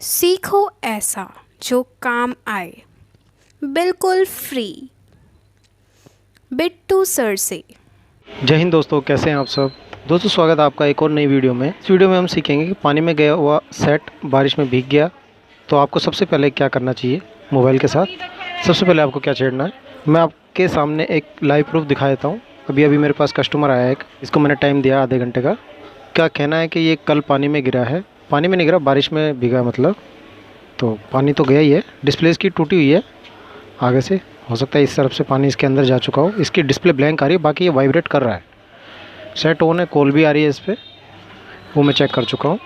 सीखो ऐसा जो काम आए। बिल्कुल फ्री बिट्टू सर से। जय हिंद दोस्तों, कैसे हैं आप सब? दोस्तों, स्वागत है आपका एक और नई वीडियो में। इस वीडियो में हम सीखेंगे कि पानी में गया हुआ सेट बारिश में भीग गया तो आपको सबसे पहले क्या करना चाहिए मोबाइल के साथ? सबसे पहले आपको क्या छेड़ना है? मैं आपके सामने एक लाइव प्रूफ दिखा देता हूँ। अभी अभी मेरे पास कस्टमर आया है इसको मैंने टाइम दिया आधे घंटे का। क्या कहना है कि ये कल पानी में गिरा है? पानी में नहीं गिरा, बारिश में भीगा मतलब। तो पानी तो गया ही है। डिस्प्ले इसकी टूटी हुई है, आगे से। हो सकता है इस तरफ़ से पानी इसके अंदर जा चुका हो। इसकी डिस्प्ले ब्लैंक आ रही है, बाकी ये वाइब्रेट कर रहा है। सेट ऑन है, कॉल भी आ रही है इस पर वो मैं चेक कर चुका हूँ।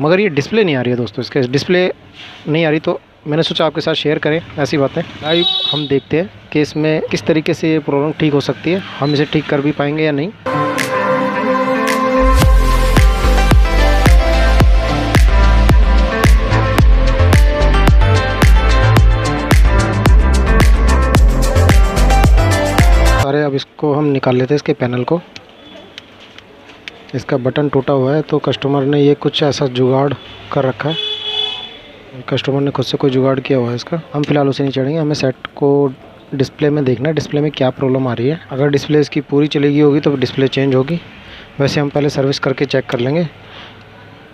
मगर ये डिस्प्ले नहीं आ रही है दोस्तों, इसके डिस्प्ले नहीं आ रही तो मैंने सोचा आपके साथ शेयर करें, ऐसी बातें। लाइव हम देखते हैं कि इसमें किस तरीके से ये प्रॉब्लम ठीक हो सकती है। हम इसे ठीक कर भी पाएँगे या नहीं। इसको हम निकाल लेते हैं इसके पैनल को। इसका बटन टूटा हुआ है तो कस्टमर ने ये कुछ ऐसा जुगाड़ कर रखा है। कस्टमर ने खुद से कोई जुगाड़ किया हुआ है इसका। हम फ़िलहाल उसे नहीं चढ़ेंगे, हमें सेट को डिस्प्ले में देखना है। डिस्प्ले में क्या प्रॉब्लम आ रही है? अगर डिस्प्ले इसकी पूरी चलेगी होगी तो डिस्प्ले चेंज होगी। वैसे हम पहले सर्विस करके चेक कर लेंगे।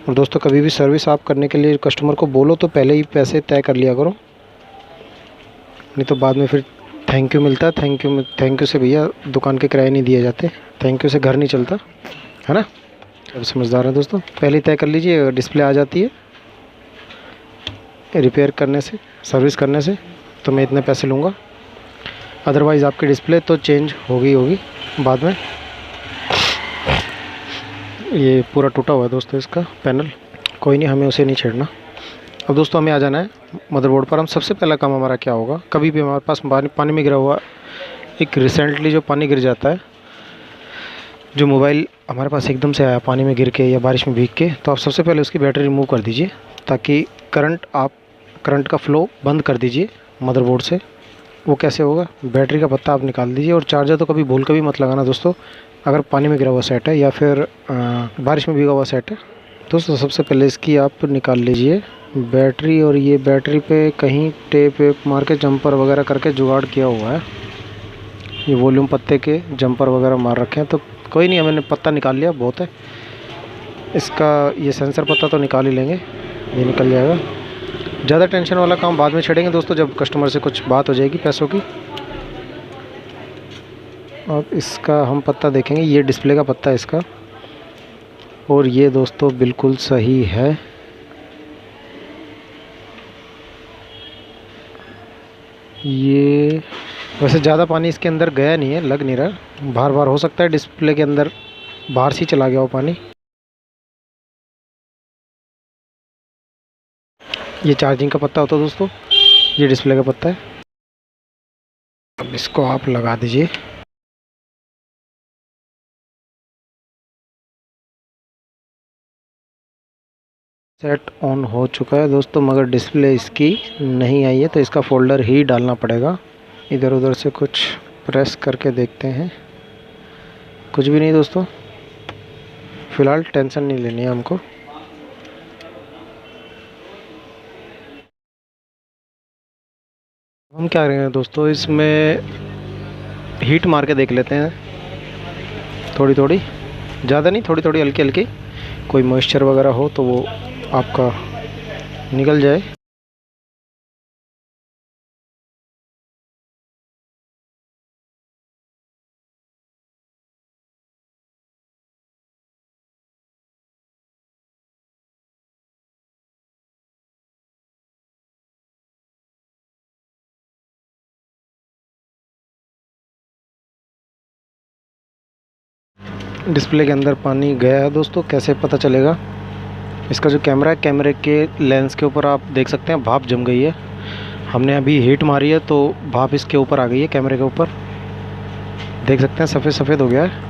और दोस्तों, कभी भी सर्विस आप करने के लिए कस्टमर को बोलो तो पहले ही पैसे तय कर लिया करो। नहीं तो बाद में फिर थैंक यू मिलता थैंक यू थैंक यू से भैया दुकान के किराए नहीं दिए जाते। थैंक यू से घर नहीं चलता, है ना? अब समझदार हैं दोस्तों, पहले तय कर लीजिए डिस्प्ले आ जाती है। रिपेयर करने से सर्विस करने से तो मैं इतने पैसे लूँगा। अदरवाइज़ आपकी डिस्प्ले तो चेंज होगी होगी, बाद में। ये पूरा टूटा हुआ है दोस्तों इसका पैनल कोई नहीं, हमें उसे नहीं छेड़ना। अब दोस्तों हमें आ जाना है मदरबोर्ड पर। हम सबसे पहला काम हमारा क्या होगा? कभी भी हमारे पास पानी में गिरा हुआ एक रिसेंटली जो पानी गिर जाता है जो मोबाइल हमारे पास एकदम से आया पानी में गिर के या बारिश में भीग के तो आप सबसे पहले उसकी बैटरी रिमूव कर दीजिए ताकि करंट आप करंट का फ्लो बंद कर दीजिए मदरबोर्ड से। वो कैसे होगा? बैटरी का पत्ता आप निकाल दीजिए और चार्जर तो कभी भूल कर भी मत लगाना दोस्तों। अगर पानी में गिरा हुआ सेट है या फिर आ, बारिश में भीगा हुआ सेट है दोस्तों सबसे पहले इसकी आप निकाल लीजिए। बैटरी और ये बैटरी पे कहीं टेप वेप मार के जंपर वगैरह करके जुगाड़ किया हुआ है। ये वॉल्यूम पत्ते के जंपर वगैरह मार रखे हैं तो कोई नहीं मैंने पत्ता निकाल लिया, बहुत है। इसका ये सेंसर पत्ता तो निकाल ही लेंगे, ये निकल जाएगा। ज़्यादा टेंशन वाला काम बाद में छेड़ेंगे दोस्तों, जब कस्टमर से कुछ बात हो जाएगी पैसों की। अब इसका हम पत्ता देखेंगे, ये डिस्प्ले का पत्ता है इसका। और ये दोस्तों बिल्कुल सही है। ये वैसे ज़्यादा पानी इसके अंदर गया नहीं है, लग नहीं रहा। बार बार हो सकता है डिस्प्ले के अंदर, बाहर से चला गया वो पानी। ये चार्जिंग का पत्ता होता है दोस्तों, ये डिस्प्ले का पत्ता है। अब इसको आप लगा दीजिए। सेट ऑन हो चुका है दोस्तों, मगर डिस्प्ले इसकी नहीं आई है तो इसका फोल्डर ही डालना पड़ेगा। इधर उधर से कुछ प्रेस करके देखते हैं। कुछ भी नहीं दोस्तों। फ़िलहाल टेंशन नहीं लेनी है हमको। हम क्या करेंगे दोस्तों, इसमें हीट मार के देख लेते हैं। थोड़ी थोड़ी ज़्यादा नहीं थोड़ी थोड़ी हल्की हल्की कोई मॉइस्चर वगैरह हो तो वो आपका निकल जाए। डिस्प्ले के अंदर पानी गया है दोस्तों कैसे पता चलेगा? इसका जो कैमरा है, कैमरे के लेंस के ऊपर आप देख सकते हैं, भाप जम गई है। हमने अभी हीट मारी है तो भाप इसके ऊपर आ गई है, कैमरे के ऊपर। देख सकते हैं सफ़ेद सफ़ेद हो गया है।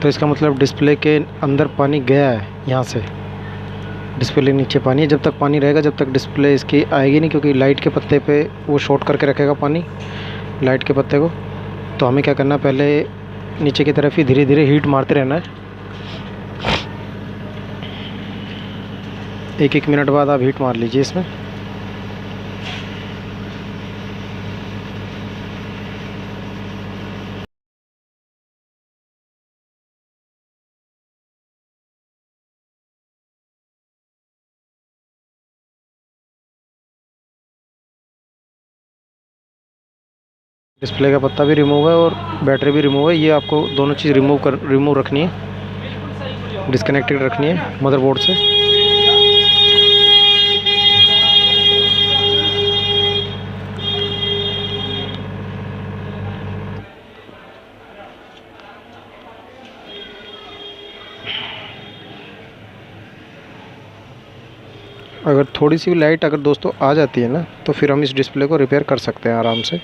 तो इसका मतलब डिस्प्ले के अंदर पानी गया है, यहाँ से। डिस्प्ले के नीचे पानी है। जब तक पानी रहेगा, जब तक डिस्प्ले इसकी आएगी नहीं, क्योंकि लाइट के पत्ते पे वो शॉर्ट करके रखेगा पानी लाइट के पत्ते को। तो हमें क्या करना पहले नीचे की तरफ़ ही धीरे धीरे हीट मारते रहना है। एक एक मिनट बाद आप हीट मार लीजिए इसमें। डिस्प्ले का पत्ता भी रिमूव है और बैटरी भी रिमूव है। ये आपको दोनों चीज़ रिमूव कर रिमूव रखनी है। डिस्कनेक्टेड रखनी है मदरबोर्ड से। अगर थोड़ी सी लाइट अगर दोस्तों आ जाती है ना तो फिर हम इस डिस्प्ले को रिपेयर कर सकते हैं आराम से।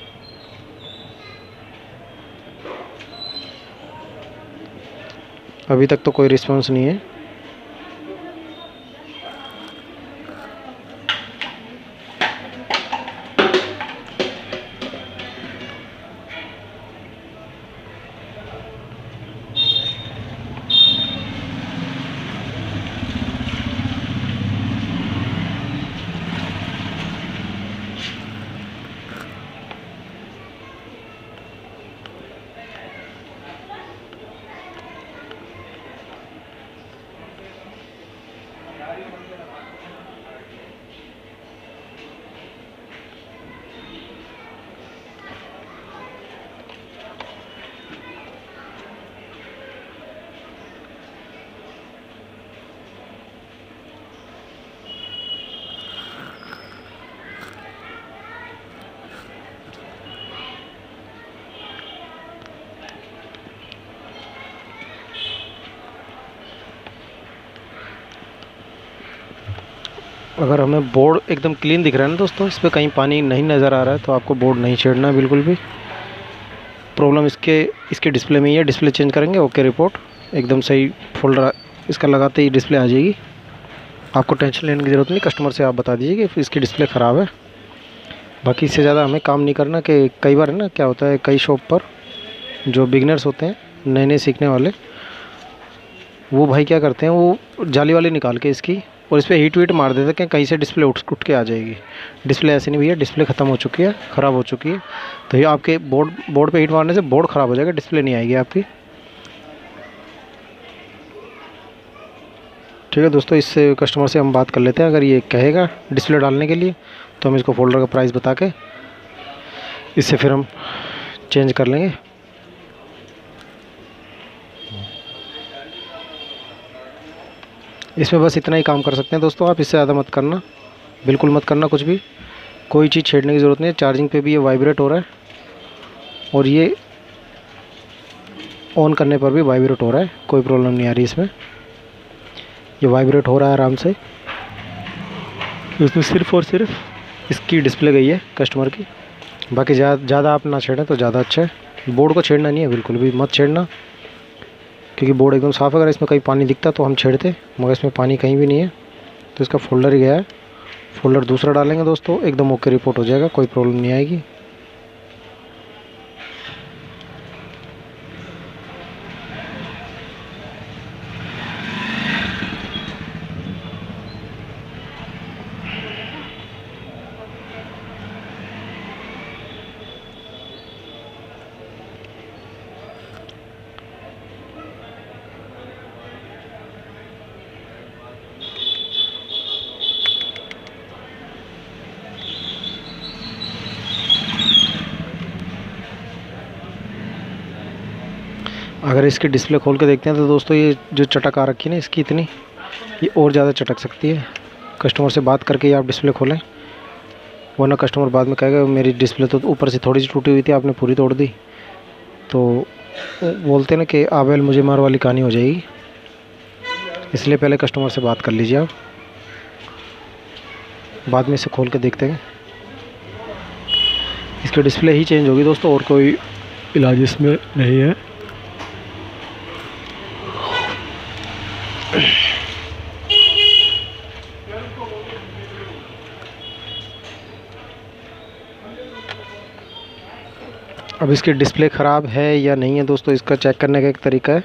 अभी तक तो कोई रिस्पांस नहीं है। अगर हमें बोर्ड एकदम क्लीन दिख रहा है ना दोस्तों, इस पर कहीं पानी नहीं नज़र आ रहा है तो आपको बोर्ड नहीं छेड़ना बिल्कुल भी। प्रॉब्लम इसके इसके डिस्प्ले में ही है, डिस्प्ले चेंज करेंगे, ओके रिपोर्ट। एकदम सही फोल्डर इसका लगाते ही डिस्प्ले आ जाएगी। आपको टेंशन लेने की ज़रूरत नहीं, कस्टमर से आप बता दीजिए कि इसकी डिस्प्ले ख़राब है। बाकी इससे ज़्यादा हमें काम नहीं करना कि कई बार है ना, क्या होता है, कई शॉप पर जो बिगनर्स होते हैं नए नए सीखने वाले, वो भाई क्या करते हैं, वो जाली वाली निकाल के इसकी और इस पर हीट वीट मार देते हैं कहीं से डिस्प्ले उठ उठ के आ जाएगी। डिस्प्ले ऐसे नहीं भैया डिस्प्ले ख़त्म हो चुकी है, ख़राब हो चुकी है। तो ये आपके बोर्ड बोर्ड पे हीट मारने से बोर्ड ख़राब हो जाएगा डिस्प्ले नहीं आएगी आपकी। ठीक है दोस्तों इससे कस्टमर से हम बात कर लेते हैं, अगर ये कहेगा डिस्प्ले डालने के लिए तो हम इसको फोल्डर का प्राइस बता के, इससे फिर हम चेंज कर लेंगे। इसमें बस इतना ही काम कर सकते हैं दोस्तों, आप इससे ज़्यादा मत करना, बिल्कुल मत करना कुछ भी। कोई चीज़ छेड़ने की ज़रूरत नहीं है चार्जिंग पे भी ये वाइब्रेट हो रहा है, और ये ऑन करने पर भी वाइब्रेट हो रहा है, कोई प्रॉब्लम नहीं आ रही इसमें। ये वाइब्रेट हो रहा है आराम से। इसमें सिर्फ़ और सिर्फ़ इसकी डिस्प्ले गई है कस्टमर की। बाकी ज़्यादा आप ना छेड़ें तो ज़्यादा अच्छा है। बोर्ड को छेड़ना नहीं है, बिल्कुल भी मत छेड़ना। क्योंकि बोर्ड एकदम साफ़ है। अगर इसमें कहीं पानी दिखता तो हम छेड़ते, मगर इसमें पानी कहीं भी नहीं है। तो इसका फोल्डर ही गया है। फोल्डर दूसरा डालेंगे दोस्तों, एकदम ओके रिपोर्ट हो जाएगा, कोई प्रॉब्लम नहीं आएगी। अगर इसकी डिस्प्ले खोल के देखते हैं तो दोस्तों ये जो चटक आ रखी है ना, इसकी इतनी, ये और ज़्यादा चटक सकती है। कस्टमर से बात करके आप डिस्प्ले खोलें। वरना कस्टमर बाद में कहेगा, मेरी डिस्प्ले तो ऊपर से थोड़ी सी टूटी हुई थी, आपने पूरी तोड़ दी। तो बोलते ना कि आवेल मुझे मार वाली कहानी हो जाएगी। इसलिए पहले कस्टमर से बात कर लीजिए आप। बाद में इसे खोल के देखते हैं। इसकी डिस्प्ले ही चेंज होगी दोस्तों, और कोई इलाज इसमें नहीं है। अब इसकी डिस्प्ले ख़राब है या नहीं है दोस्तों, इसका चेक करने का एक तरीका है।